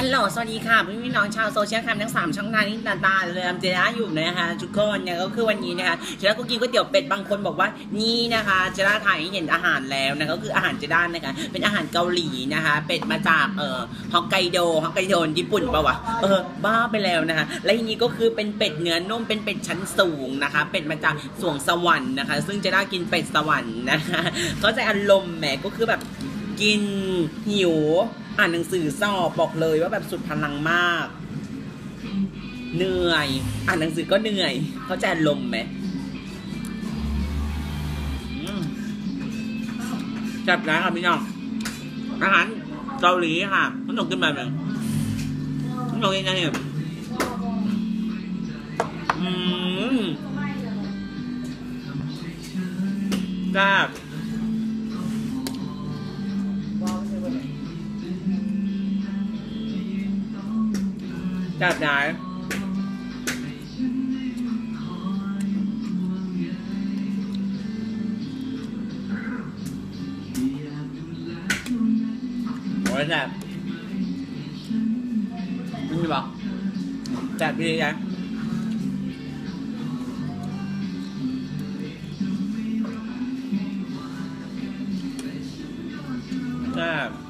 ฮัลโหล สวัสดีค่ะพี่พี่น้องชาวโซเชียลแคมทั้ง 3 ช่องทางนี้ตาตาเลยเจด้าอยู่นะคะทุกคนเนี่ยก็คือวันนี้นะคะเจด้าก็กินก๋วยเตี๋ยวเป็ดบางคนบอกว่านี่นะคะเจด้าถ่ายให้เห็นอาหารแล้วนะก็คืออาหารเจด้านะคะเป็นอาหารเกาหลีนะคะ เป็ดมาจากเอ่อฮอกไกโดฮอกไกโดญี่ปุ่นปะวะเออบ้าไปแล้วนะคะและทีนี้ก็คือเป็นเป็ดเนื้อนุ่มเป็นเป็ดชั้นสูงนะคะ เป็ดมาจากสวงสวรรค์นะคะ ซึ่งเจด้ากินเป็ดสวรรค์นะคะเขาใจอารมณ์แหมก็คือแบบกินหิว อ่านหนังสือสอบบอกเลยว่าแบบสุดพลังมาก เหนื่อย อ่านหนังสือก็เหนื่อย เข้าใจลมไหมจับแล้ค่ะพี่น้องอาหารเกาหลีค่ะมันต้องกินแบบไหนมันต้องกินยังไงอืมจับ จับไหนโอ้ยจับมั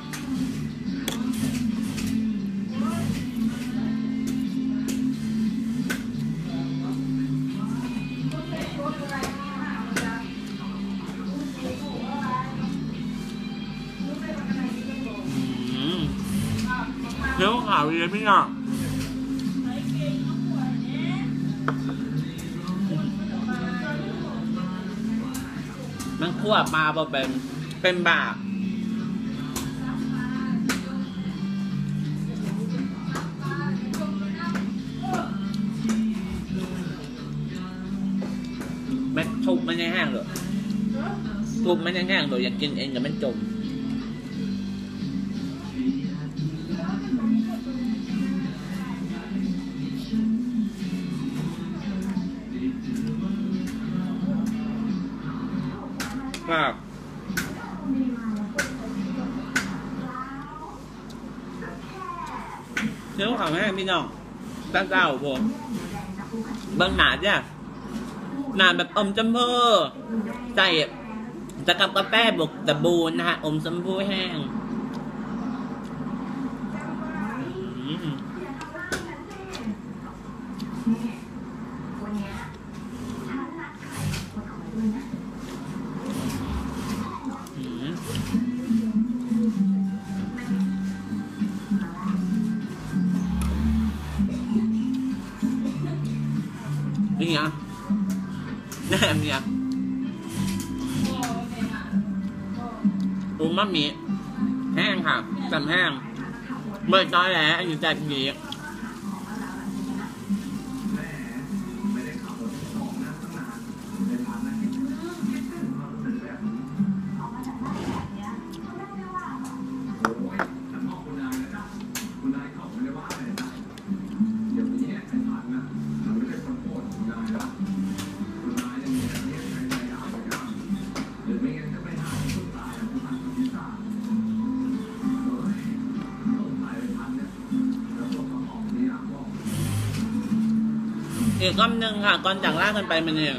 เนื้อขาวดีเลยพี่น้องมันคั่วปลาเป็นเป็นบาปแม่ทุบไมันยังแห้งเลยทุบไมันยังแห้งเลยอยากกินเองแต่มันจม ครับเนื้อของแห้งพี่น้องตั้งเก้าผมเบิ้งหนาจ้ะหนาแบบอมจมพูใส่จะกับกาแฟบวกตะบูนนะฮะ อมชมพูแห้งอืมอื นี่ไงแหนมเนี่ยอูมามิแห้งค่ะจำแห้งเบิดต้อยแล้วอยู่ใจดี อีกคำหนึ่งค่ะก่อนจากลากันไปมันเอง